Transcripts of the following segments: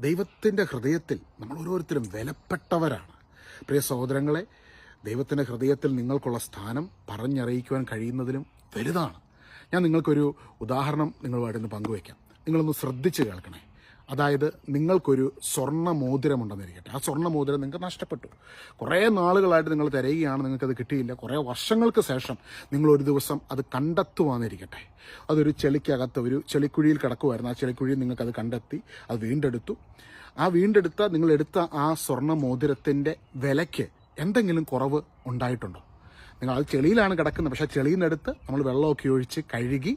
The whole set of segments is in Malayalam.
ദൈവത്തിന്റെ ഹൃദയത്തിൽ നമ്മൾ ഓരോരുത്തരും വിലപ്പെട്ടവരാണ്. പ്രിയ സഹോദരങ്ങളെ ദൈവത്തിന്റെ ഹൃദയത്തിൽ നിങ്ങൾക്കുള്ള സ്ഥാനം പറഞ്ഞറിയിക്കുവാൻ കഴിയുന്നതിലും വലുതാണ്. ഞാൻ നിങ്ങൾക്കൊരു ഉദാഹരണം നിങ്ങളുമായിട്ടൊന്ന് പങ്കുവയ്ക്കാം. നിങ്ങളൊന്ന് ശ്രദ്ധിച്ച് കേൾക്കണേ. അതായത് നിങ്ങൾക്കൊരു സ്വർണ മോതിരമുണ്ടെന്നിരിക്കട്ടെ ആ സ്വർണ മോതിരം നിങ്ങൾക്ക് നഷ്ടപ്പെട്ടു. കുറേ നാളുകളായിട്ട് നിങ്ങൾ തിരയുകയാണ് നിങ്ങൾക്കത് കിട്ടിയില്ല. കുറേ വർഷങ്ങൾക്ക് ശേഷം നിങ്ങൾ ഒരു ദിവസം അത് കണ്ടെത്തുവാന്നിരിക്കട്ടെ. അതൊരു ചെളിക്കകത്ത് ഒരു ചെളിക്കുഴിയിൽ കിടക്കുമായിരുന്നു ആ ചെളിക്കുഴിയിൽ നിങ്ങൾക്കത് കണ്ടെത്തി അത് വീണ്ടെടുത്തു. ആ വീണ്ടെടുത്ത നിങ്ങളെടുത്ത ആ സ്വർണ മോതിരത്തിന്റെ വിലയ്ക്ക് എന്തെങ്കിലും കുറവ് ഉണ്ടായിട്ടുണ്ടോ? നിങ്ങൾ അത് ചെളിയിലാണ് കിടക്കുന്നത്. പക്ഷേ ചെളിയിനടുത്ത് നമ്മൾ വെള്ളമൊക്കെ ഒഴിച്ച് കഴുകി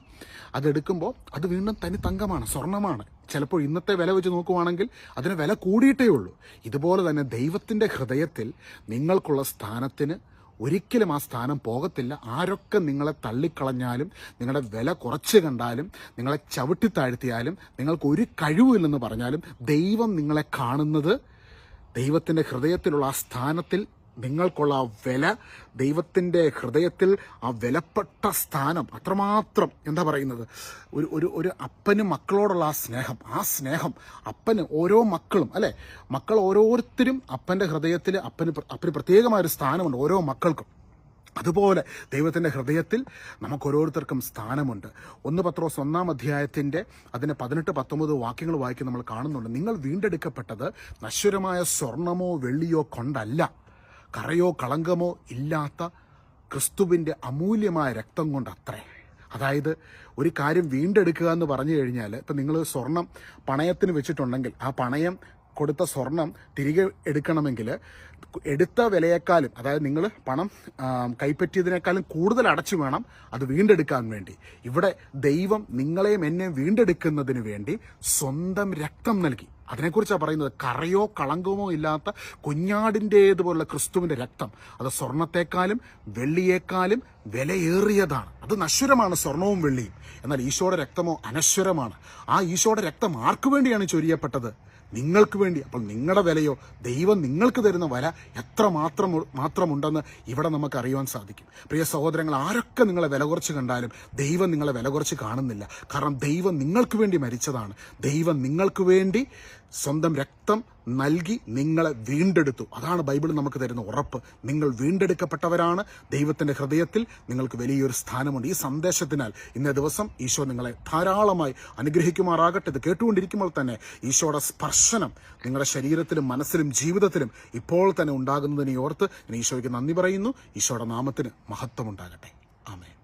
അതെടുക്കുമ്പോൾ അത് വീണ്ടും തനി തങ്കമാണ് സ്വർണമാണ് ചിലപ്പോൾ ഇന്നത്തെ വില വെച്ച് നോക്കുവാണെങ്കിൽ അതിന് വില കൂടിയിട്ടേ ഉള്ളൂ. ഇതുപോലെ തന്നെ ദൈവത്തിന്റെ ഹൃദയത്തിൽ നിങ്ങൾക്കുള്ള സ്ഥാനത്തിന് ഒരിക്കലും ആ സ്ഥാനം പോകത്തില്ല. ആരൊക്കെ നിങ്ങളെ തള്ളിക്കളഞ്ഞാലും നിങ്ങളുടെ വില കുറച്ച് കണ്ടാലും നിങ്ങളെ ചവിട്ടി താഴ്ത്തിയാലും നിങ്ങൾക്ക് ഒരു കഴിവുമില്ലെന്ന് പറഞ്ഞാലും ദൈവം നിങ്ങളെ കാണുന്നത് ദൈവത്തിന്റെ ഹൃദയത്തിലുള്ള ആ സ്ഥാനത്തിൽ നിങ്ങൾക്കുള്ള ആ വില ദൈവത്തിന്റെ ഹൃദയത്തിൽ ആ വിലപ്പെട്ട സ്ഥാനം. അത്രമാത്രം എന്താ പറയുന്നത്? ഒരു ഒരു ഒരു അപ്പന് മക്കളോടുള്ള ആ സ്നേഹം ആ സ്നേഹം അപ്പന് ഓരോ മക്കളും അല്ലേ? മക്കൾ ഓരോരുത്തരും അപ്പന്റെ ഹൃദയത്തിൽ അപ്പന് അപ്പന് പ്രത്യേകമായ ഒരു സ്ഥാനമുണ്ട് ഓരോ മക്കൾക്കും. അതുപോലെ ദൈവത്തിന്റെ ഹൃദയത്തിൽ നമുക്ക് ഓരോരുത്തർക്കും സ്ഥാനമുണ്ട്. ഒന്ന് പത്രോസ് ഒന്നാം അധ്യായത്തിന്റെ അതിന് പതിനെട്ട് പത്തൊമ്പത് വാക്യങ്ങൾ വായിക്കും നമ്മൾ കാണുന്നുണ്ട്. നിങ്ങൾ വീണ്ടെടുക്കപ്പെട്ടത് നശ്വരമായ സ്വർണമോ വെള്ളിയോ കൊണ്ടല്ല. കറയോ കളങ്കമോ ഇല്ലാത്ത ക്രിസ്തുവിന്റെ അമൂല്യമായ രക്തം കൊണ്ടത്രേ. അതായത് ഒരു കാര്യം വീണ്ടെടുക്കുക എന്ന് പറഞ്ഞു കഴിഞ്ഞാൽ ഇപ്പം നിങ്ങൾ സ്വർണം പണയത്തിന് വെച്ചിട്ടുണ്ടെങ്കിൽ ആ പണയം കൊടുത്ത സ്വർണം തിരികെ എടുക്കണമെങ്കിൽ എടുത്ത വിലയേക്കാളും അതായത് നിങ്ങൾ പണം കൈപ്പറ്റിയതിനേക്കാളും കൂടുതൽ അടച്ചു വേണം അത് വീണ്ടെടുക്കാൻ വേണ്ടി. ഇവിടെ ദൈവം നിങ്ങളെയും എന്നെയും വീണ്ടെടുക്കുന്നതിന് വേണ്ടി സ്വന്തം രക്തം നൽകി. അതിനെക്കുറിച്ചാണ് പറയുന്നത്? കറയോ കളങ്കമോ ഇല്ലാത്ത കുഞ്ഞാടിന്റേതുപോലുള്ള ക്രിസ്തുവിന്റെ രക്തം. അത് സ്വർണത്തെക്കാളും വെള്ളിയേക്കാളും വിലയേറിയതാണ്. അത് നശ്വരമാണ് സ്വർണവും വെള്ളിയും. എന്നാൽ ഈശോയുടെ രക്തമോ അനശ്വരമാണ്. ആ ഈശോയുടെ രക്തം ആർക്കു വേണ്ടിയാണ് ചൊരിയപ്പെട്ടത്? നിങ്ങൾക്ക് വേണ്ടി. അപ്പോൾ നിങ്ങളുടെ വിലയോ ദൈവം നിങ്ങൾക്ക് തരുന്ന വില എത്ര മാത്രം മാത്രമുണ്ടെന്ന് ഇവിടെ നമുക്ക് അറിയുവാൻ സാധിക്കും. പ്രിയ സഹോദരങ്ങൾ ആരൊക്കെ നിങ്ങളെ വില കുറച്ച് കണ്ടാലും ദൈവം നിങ്ങളെ വില കുറച്ച് കാണുന്നില്ല. കാരണം ദൈവം നിങ്ങൾക്ക് വേണ്ടി മരിച്ചതാണ്. ദൈവം നിങ്ങൾക്ക് വേണ്ടി സ്വന്തം രക്തം നൽകി നിങ്ങളെ വീണ്ടെടുത്തു. അതാണ് ബൈബിൾ നമുക്ക് തരുന്ന ഉറപ്പ്. നിങ്ങൾ വീണ്ടെടുക്കപ്പെട്ടവരാണ്. ദൈവത്തിന്റെ ഹൃദയത്തിൽ നിങ്ങൾക്ക് വലിയൊരു സ്ഥാനമുണ്ട്. ഈ സന്ദേശത്തിനാൽ ഇന്നേ ദിവസം ഈശോ നിങ്ങളെ ധാരാളമായി അനുഗ്രഹിക്കുമാറാകട്ടെ. ഇത് കേട്ടുകൊണ്ടിരിക്കുമ്പോൾ തന്നെ ഈശോയുടെ സ്പർശനം നിങ്ങളുടെ ശരീരത്തിലും മനസ്സിലും ജീവിതത്തിലും ഇപ്പോൾ തന്നെ ഉണ്ടാകുന്നതിനെ ഓർത്ത് ഞാൻ ഈശോയ്ക്ക് നന്ദി പറയുന്നു. ഈശോയുടെ നാമത്തിന് മഹത്വം ഉണ്ടാകട്ടെ ആമേ